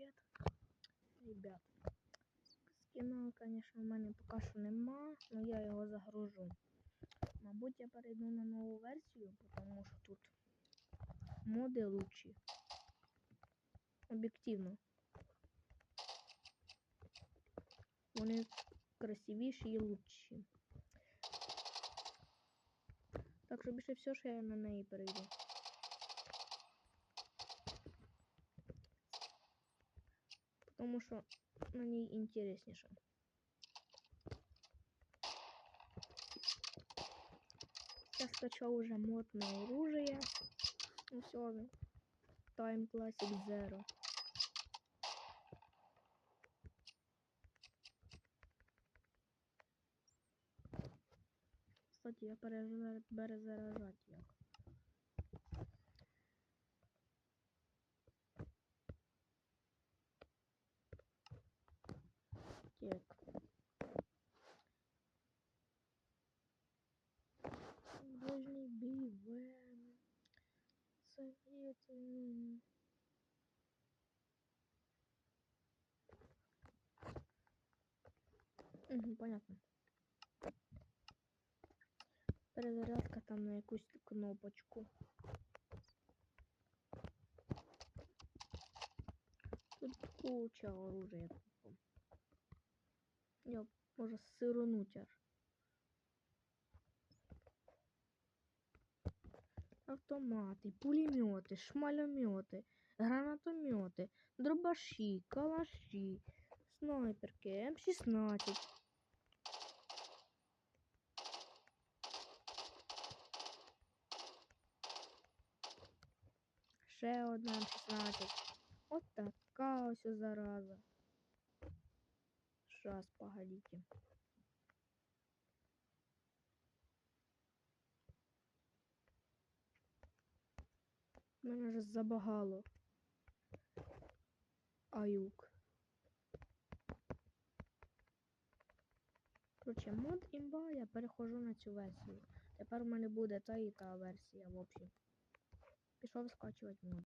привіт. Ребят. Скіна, звісно, в мене поки що нема, але я його загружу. Мабуть, я перейду на нову версію, тому що тут моди лучші. Об'єктивно. Вони красивіші і лучші. Так що більше все, що я на неї перейду. Тому що на ній інтересніше. Я скачал уже модное оружие. Ну все, Time Classic Zero. Кстати, я перезаражать як. Так. Ближний бій, Вен. Советую. Угу, понятно. Перезарядка там на якусь кнопочку. Тут куча оружия. Я може сиронуть аж. Автомати, пулемети, шмальомети, гранатомети, дробаші, калаші, снайперки, М16. Ще одна М16. От така ось зараза. Щас, погодите. Мене вже забагало. Аюк. Короче, мод імба, я перехожу на цю версію. Тепер у мене буде та і та версія, в общем. Пішов скачувати мод.